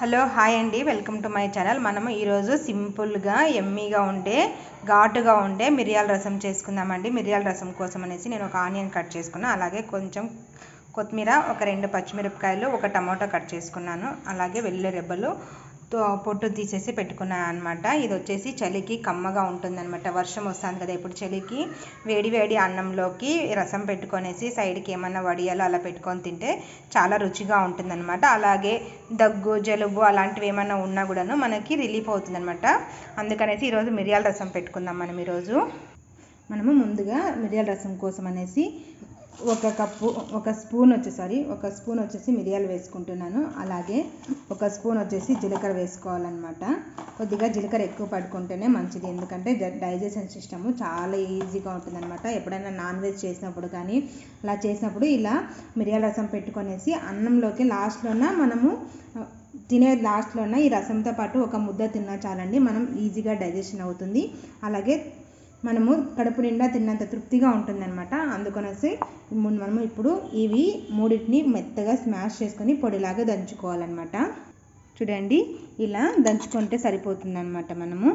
Hello hi అండి. Welcome to my channel. మనము ఈరోజు సింపుల్గా ఎమ్మీగా ఉండే ఘాటుగా ఉండే మిరియాల రసం చేసుకుందామండి. మిరియాల రసం కోసం అనేసి నేను ఒక ఆనియన్ కట్ చేసుకున్నాను అలాగే కొంచెం కొత్తిమీర ఒక రెండు పచ్చిమిరపకాయలు ఒక టమాటో కట్ చేసుకున్నాను. అలాగే వెల్లుల్లి రెబ్బలు పొట్టు తీసేసి పెట్టుకున్నాను అనమాట ఇది వచ్చేసి చలికి కమ్మగా ఉంటుందన్నమాట. వర్షం వస్తుంది కదా ఇప్పుడు చలికి. వేడి వేడి అన్నంలోకి రసం పెట్టుకొనేసి సైడ్కి ఏమన్నా వడియాలు అలా పెట్టుకొని తింటే చాలా రుచిగా ఉంటుందన్నమాట. అలాగే దగ్గు జలుబు అలాంటివి ఏమన్నా ఉన్నా కూడాను మనకి రిలీఫ్ అవుతుందన్నమాట. అందుకనేసి ఈరోజు మిరియాల రసం పెట్టుకుందాం మనం ఈరోజు. మనము ముందుగా మిరియాల రసం కోసం అనేసి ఒక కప్పు ఒక స్పూన్ వచ్చి సారీ ఒక స్పూన్ వచ్చేసి మిరియాలు వేసుకుంటున్నాను. అలాగే ఒక స్పూన్ వచ్చేసి జీలకర్ర వేసుకోవాలన్నమాట. కొద్దిగా జీలకర్ర ఎక్కువ పడుకుంటేనే మంచిది. ఎందుకంటే డైజెషన్ సిస్టమ్ చాలా ఈజీగా ఉంటుందన్నమాట. ఎప్పుడైనా నాన్ వెజ్ చేసినప్పుడు కానీ అలా చేసినప్పుడు ఇలా మిరియాల రసం పెట్టుకొనేసి అన్నంలోకి లాస్ట్లోన మనము తినే లాస్ట్లోన ఈ రసంతో పాటు ఒక ముద్ద తిన్నా చాలండి. మనం ఈజీగా డైజెషన్ అవుతుంది. అలాగే మనము కడుపు నిండా తిన్నంత తృప్తిగా ఉంటుందన్నమాట. అందుకనేసి మనము ఇప్పుడు ఇవి మూడింటిని మెత్తగా స్మాష్ చేసుకొని పొడిలాగా దంచుకోవాలన్నమాట. చూడండి ఇలా దంచుకుంటే సరిపోతుందన్నమాట మనము.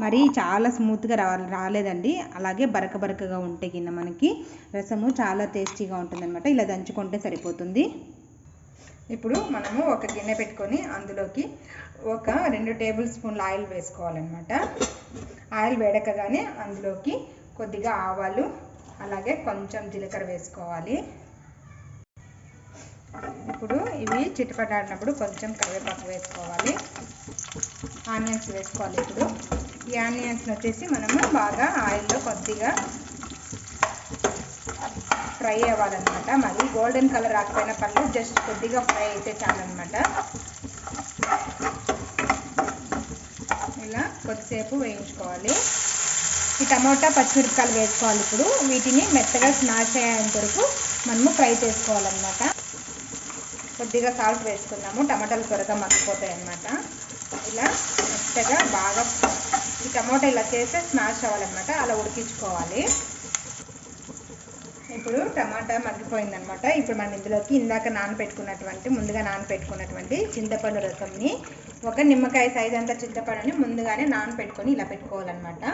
మరి చాలా స్మూత్గా రా రాలేదండి. అలాగే బరక బరకగా ఉంటే కింద మనకి రసము చాలా టేస్టీగా ఉంటుందన్నమాట. ఇలా దంచుకుంటే సరిపోతుంది. ఇప్పుడు మనము ఒక గిన్నె పెట్టుకొని అందులోకి ఒక రెండు టేబుల్ స్పూన్ల ఆయిల్ వేసుకోవాలన్నమాట. ఆయిల్ వేడకగానే అందులోకి కొద్దిగా ఆవాలు అలాగే కొంచెం జీలకర్ర వేసుకోవాలి. ఇప్పుడు ఇవి చిటపటాడినప్పుడు కొంచెం కరివేపాకు వేసుకోవాలి. ఆనియన్స్ వేసుకోవాలి ఇప్పుడు. ఈ ఆనియన్స్ వచ్చేసి మనము బాగా ఆయిల్లో కొద్దిగా ఫ్రై అవ్వాలన్నమాట. మరి గోల్డెన్ కలర్ రాకపోయిన పళ్ళు జస్ట్ కొద్దిగా ఫ్రై అయితే చాలన్నమాట. ఇలా కొద్దిసేపు వేయించుకోవాలి. ఈ టమోటా పచ్చిమిరపకాయలు వేసుకోవాలి ఇప్పుడు. వీటిని మెత్తగా స్మాష్ అయ్యేంత వరకు మనము ఫ్రై చేసుకోవాలన్నమాట. కొద్దిగా సాల్ట్ వేసుకున్నాము. టమాటాలు త్వరగా మగ్గిపోతాయి అన్నమాట ఇలా మెత్తగా బాగా ఈ టమోటా ఇలా చేస్తే స్మాష్ అవ్వాలన్నమాట. అలా ఉడికించుకోవాలి. ఇప్పుడు టమాటా మగ్గిపోయిందనమాట. ఇప్పుడు మనం ఇందులోకి ఇందాక నానబెట్టుకున్నటువంటి ముందుగా నానబెట్టుకున్నటువంటి చింతపండు రసంని ఒక నిమ్మకాయ సైజ్ అంతా చింతపండుని ముందుగానే నానబెట్టుకొని ఇలా పెట్టుకోవాలన్నమాట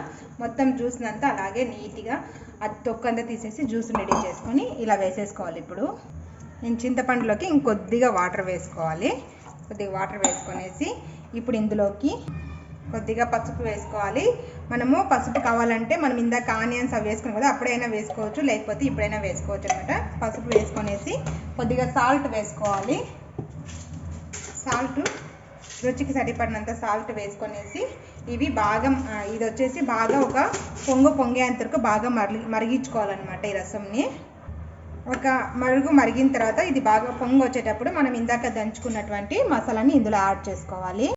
మొత్తం జ్యూస్ని అంతా అలాగే నీట్గా అది తొక్కంతా తీసేసి జ్యూస్ రెడీ చేసుకొని ఇలా వేసేసుకోవాలి ఇప్పుడు. నేను చింతపండులోకి ఇంకొద్దిగా వాటర్ వేసుకోవాలి. కొద్దిగా వాటర్ వేసుకొనేసి ఇప్పుడు ఇందులోకి కొద్దిగా పసుపు వేసుకోవాలి. మనము పసుపు కావాలంటే మనం ఇందాక ఆనియన్స్ అవి వేసుకున్నాం కదా అప్పుడైనా వేసుకోవచ్చు లేకపోతే ఇప్పుడైనా వేసుకోవచ్చు అనమాట పసుపు వేసుకొనేసి కొద్దిగా సాల్ట్ వేసుకోవాలి. సాల్ట్ రుచికి సరిపడినంత సాల్ట్ వేసుకొనేసి ఇవి బాగా ఇది వచ్చేసి బాగా ఒక పొంగు పొంగేంత వరకు బాగా మరిగి మరిగించుకోవాలన్నమాట ఈ రసంని. ఒక మరుగు మరిగిన తర్వాత ఇది బాగా పొంగు వచ్చేటప్పుడు మనం ఇందాక దంచుకున్నటువంటి మసాలాని ఇందులో యాడ్ చేసుకోవాలి.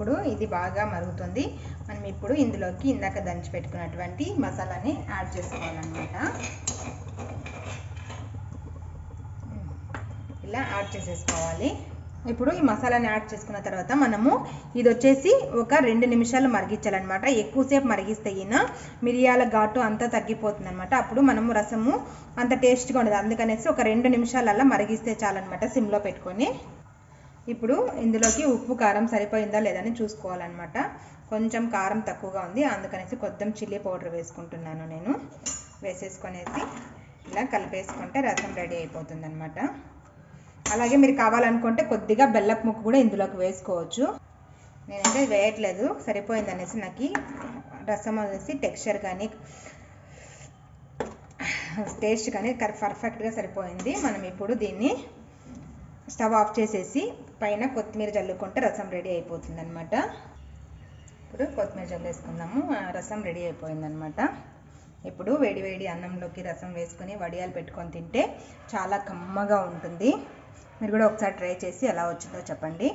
ఇప్పుడు ఇది బాగా మరుగుతుంది. మనం ఇప్పుడు ఇందులోకి ఇందాక దంచి పెట్టుకున్నటువంటి మసాలాని యాడ్ చేసుకోవాలన్నమాట. ఇలా యాడ్ చేసేసుకోవాలి. ఇప్పుడు ఈ మసాలాని యాడ్ చేసుకున్న తర్వాత మనము ఇది వచ్చేసి ఒక రెండు నిమిషాలు మరిగించాలన్నమాట. ఎక్కువసేపు మరిగిస్తే అయినా మిరియాల ఘాటు అంతా తగ్గిపోతుంది అనమాట అప్పుడు మనము రసము అంత టేస్ట్గా ఉండదు. అందుకనేసి ఒక రెండు నిమిషాలల్లా మరిగిస్తే చాలన్నమాట సిమ్లో పెట్టుకొని. ఇప్పుడు ఇందులోకి ఉప్పు కారం సరిపోయిందా లేదని చూసుకోవాలన్నమాట. కొంచెం కారం తక్కువగా ఉంది. అందుకనేసి కొద్దిగా చిల్లీ పౌడర్ వేసుకుంటున్నాను నేను. వేసేసుకొనేసి ఇలా కలిపేసుకుంటే రసం రెడీ అయిపోతుంది అనమాట అలాగే మీరు కావాలనుకుంటే కొద్దిగా బెల్లపు ముక్క కూడా ఇందులోకి వేసుకోవచ్చు. నేనైతే వేయట్లేదు. సరిపోయింది అనేసి నాకు రసం అనేసి టెక్స్చర్ కానీ టేస్ట్ కానీ పర్ఫెక్ట్గా సరిపోయింది. మనం ఇప్పుడు దీన్ని స్టవ్ ఆఫ్ చేసేసి పైన కొత్తిమీర జల్లుకుంటే రసం రెడీ అయిపోతుంది అనమాట ఇప్పుడు కొత్తిమీర జల్లేసుకుందాము. రసం రెడీ అయిపోయిందనమాట ఇప్పుడు వేడి వేడి అన్నంలోకి రసం వేసుకొని వడియాలు పెట్టుకొని తింటే చాలా కమ్మగా ఉంటుంది. మీరు కూడా ఒకసారి ట్రై చేసి ఎలా వచ్చిందో చెప్పండి.